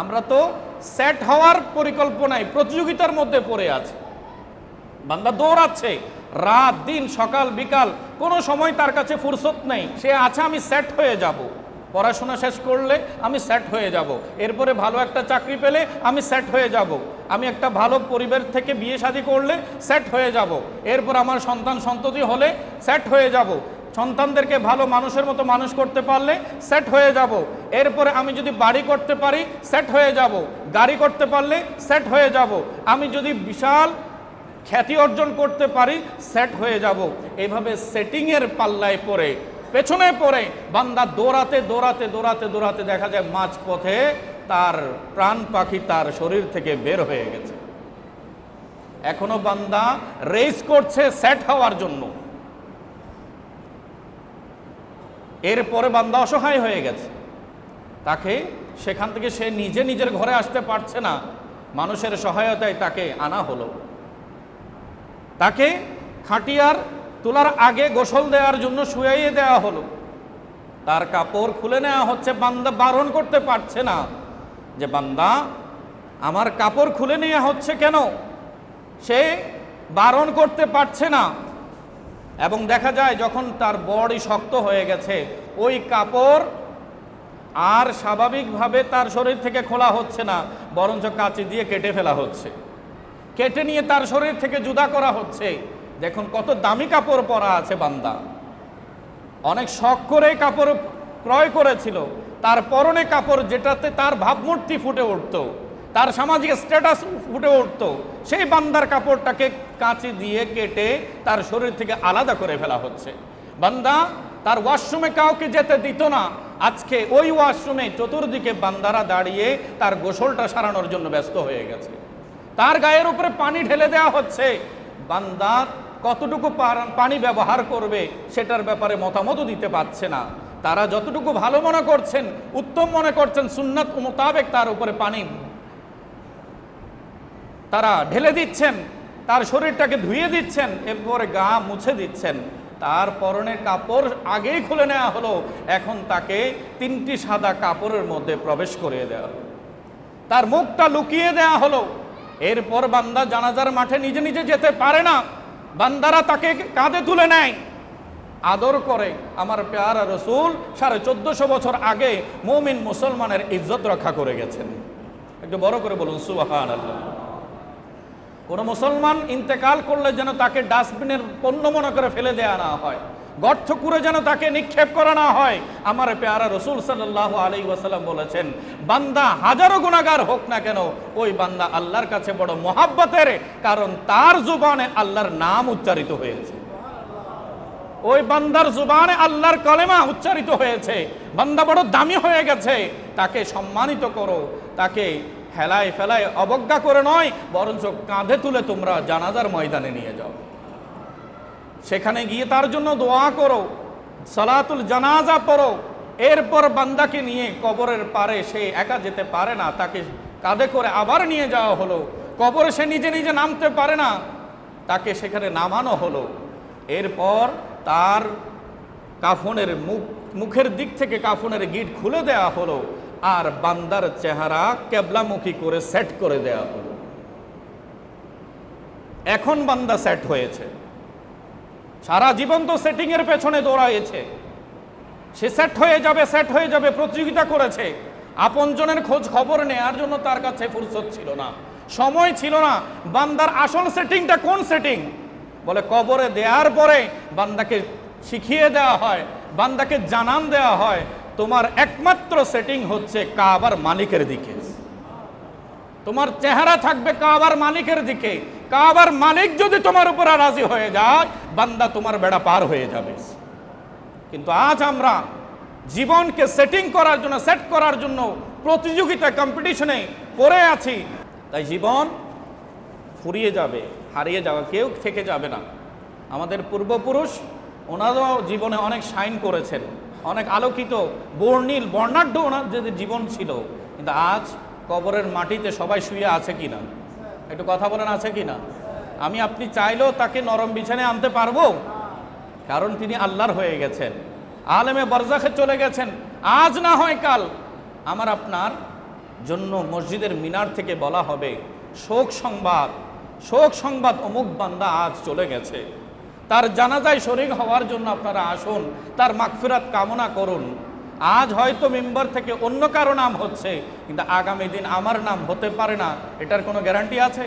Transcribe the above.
আমরা তো সেট হওয়ার পরিকল্পনায় প্রতিযোগিতার মধ্যে পড়ে আছি। বান্দা দৌড়াচ্ছে, রাত, দিন, সকাল, বিকাল, কোনো সময় তার কাছে ফুরসত নেই। সে আছে, আমি সেট হয়ে যাব। পড়াশোনা শেষ করলে আমি সেট হয়ে যাব। এরপরে ভালো একটা চাকরি পেলে আমি সেট হয়ে যাব। আমি একটা ভালো পরিবার থেকে বিয়ে শাদী করলে সেট হয়ে যাব। এরপর আমার সন্তান সন্ততি হলে সেট হয়ে যাব। সন্তানদেরকে ভালো মানুষের মতো মানুষ করতে পারলে সেট হয়ে যাব। এরপরে আমি যদি বাড়ি করতে পারি সেট হয়ে যাব। গাড়ি করতে পারলে সেট হয়ে যাব। আমি যদি বিশাল খ্যাতি অর্জন করতে পারি সেট হয়ে যাব। এভাবে সেটিংয়ের পাল্লায় পড়ে, পেছনে পড়ে, বান্দা দৌড়াতে দৌড়াতে দৌড়াতে দৌড়াতে দেখা যায় মাঝ পথে তার প্রাণ পাখি তার শরীর থেকে বের হয়ে গেছে। এখনও বান্দা রেস করছে সেট হওয়ার জন্য। এরপরে বান্দা অসহায় হয়ে গেছে। তাকে সেখান থেকে সে নিজে নিজের ঘরে আসতে পারছে না। মানুষের সহায়তায় তাকে আনা হলো। তাকে খাটিয়ার তোলার আগে গোসল দেওয়ার জন্য শুয়াইয়ে দেওয়া হলো। তার কাপড় খুলে নেওয়া হচ্ছে, বান্দা বারণ করতে পারছে না যে, বান্দা, আমার কাপড় খুলে নেওয়া হচ্ছে কেন? সে বারণ করতে পারছে না। এবং দেখা যায় যখন তার বডি শক্ত হয়ে গেছে, ওই কাপড় আর স্বাভাবিকভাবে তার শরীর থেকে খোলা হচ্ছে না, বরঞ্চ কাঁচি দিয়ে কেটে ফেলা হচ্ছে। কেটে নিয়ে তার শরীর থেকে জুদা করা হচ্ছে। দেখুন কত দামি কাপড় পরা আছে বান্দা। অনেক শখ করে কাপড় ক্রয় করেছিল। তার পরনে কাপড় যেটাতে তার ভাবমূর্তি ফুটে উঠতো। তার সামাজিক স্ট্যাটাস ফুটে উঠতো। সেই বান্দার কাপড়টাকে কাঁচি দিয়ে কেটে তার শরীর থেকে আলাদা করে ফেলা হচ্ছে। বান্দা, তার ওয়াশরুমে কাউকে যেতে দিত না। আজকে ওই ওয়াশরুমে চতুর্দিকে বান্দারা দাঁড়িয়ে তার গোসলটা সারানোর জন্য ব্যস্ত হয়ে গেছে। তার গায়ের উপরে পানি ঢেলে দেওয়া হচ্ছে। বান্দা কতটুকু পানি ব্যবহার করবে সেটার ব্যাপারে মতামতও দিতে পারছে না। তারা যতটুকু ভালো মনে করছেন, উত্তম মনে করছেন, সুন্নাত মোতাবেক তার উপরে পানি তারা ঢেলে দিচ্ছেন, তার শরীরটাকে ধুয়ে দিচ্ছেন, এরপরে গা মুছে দিচ্ছেন। তার পরনের কাপড় আগেই খুলে নেওয়া হলো, এখন তাকে তিনটি সাদা কাপড়ের মধ্যে প্রবেশ করিয়ে দেওয়া হলো। তার মুখটা লুকিয়ে দেওয়া হলো। এরপর বান্দা জানাজার মাঠে নিজে নিজে যেতে পারে না। বান্দারা তাকে কাঁধে তুলে নেয়। আদর করে, আমার পেয়ারা রসুল সাড়ে চোদ্দশো বছর আগে মৌমিন মুসলমানের ইজ্জত রক্ষা করে গেছেন। একটু বড় করে বলুন সুবাহান আল্লাহ কোনো মুসলমান ইন্তেকাল করলে যেন তাকে ডাস্টবিনের পণ্য মনে করে ফেলে দেয়া না হয় গর্থ করে যেন তাকে নিক্ষেপ করা না হয়। আমার পেয়ারা রসুল সাল্লাহ আলী ওয়াসাল্লাম বলেছেন, বান্দা হাজারো গুণাগার হোক না কেন, ওই বান্দা আল্লাহর কাছে বড় মহাব্বতের, কারণ তার জুবানে আল্লাহর নাম উচ্চারিত হয়েছে। ওই বান্দার জুবানে আল্লাহর কলেমা উচ্চারিত হয়েছে, বান্দা বড় দামি হয়ে গেছে, তাকে সম্মানিত করো, তাকে হেলায় ফেলায় অবজ্ঞা করে নয়, বরঞ্চ কাঁধে তুলে তোমরা জানাজার ময়দানে নিয়ে যাও। সেখানে গিয়ে তার জন্য দোয়া করো, সালাতুল জানাজা পড়ো, এরপর বান্দাকে নিয়ে কবরের পারে সে একা যেতে পারে না, তাকে কাঁধে করে আবার নিয়ে যাওয়া হলো। কবরে সে নিজে নিজে নামতে পারে না, তাকে সেখানে নামানো হলো। এরপর তার কাফনের মুখ, মুখের দিক থেকে কাফনের গিট খুলে দেওয়া হলো। আর বান্দার চেহারা কেবলামুখী করে সেট করে দেওয়া হলো। এখন বান্দা সেট হয়েছে। সারা জীবন তো সেটিংয়ের পেছনে দৌড়াইছে। সে সেট হয়ে যাবে সেট হয়ে যাবে, প্রতিযোগিতা করেছে। আপনজনের খোঁজ খবর নেয়ার জন্য তার কাছে ফুরসত ছিল না। সময় ছিল না। বান্দার আসল সেটিংটা কোন সেটিং বলে কবরে দেওয়ার পরে বান্দাকে শিখিয়ে দেওয়া হয়, বান্দাকে জানান দেওয়া হয় তোমার একমাত্র সেটিং হচ্ছে কাবার মালিকের দিকে। তোমার চেহারা থাকবে কাবার মালিকের দিকে। কাবার মালিক যদি তোমার উপর রাজি হয়ে যায়, বান্দা তোমার বেড়া পার হয়ে যাবে। কিন্তু আজ আমরা জীবনকে সেটিং করার জন্য সেট করার জন্য প্রতিযোগিতা কম্পিটিশনে পড়ে আছি। তাই জীবন ফুরিয়ে যাবে, হারিয়ে যাওয়া কেউ থেকে যাবে না। আমাদের পূর্বপুরুষ, ওনারাও জীবনে অনেক সাইন করেছেন। অনেক আলোকিত বর্ণিল বর্ণাঢ্য ওনাদের জীবন ছিল। কিন্তু আজ কবরের মাটিতে সবাই শুয়ে আছে কি না একটু কথা বলেন, আছে কি না আমি আপনি চাইলেও তাকে নরম বিছানায় আনতে পারব? কারণ তিনি আল্লাহর হয়ে গেছেন। আলেমে বরজাখে চলে গেছেন। আজ না হয় কাল। আমার আপনার জন্য মসজিদের মিনার থেকে বলা হবে, শোক সংবাদ শোক সংবাদ অমুক বান্দা আজ চলে গেছে। তার জানাজায় শরিক হওয়ার জন্য আপনারা আসুন, তার মাগফিরাত কামনা করুন। আজ হয়তো মেম্বার থেকে অন্য কারও নাম হচ্ছে, কিন্তু আগামী দিন আমার নাম হতে পারে না, এটার কোনো গ্যারান্টি আছে?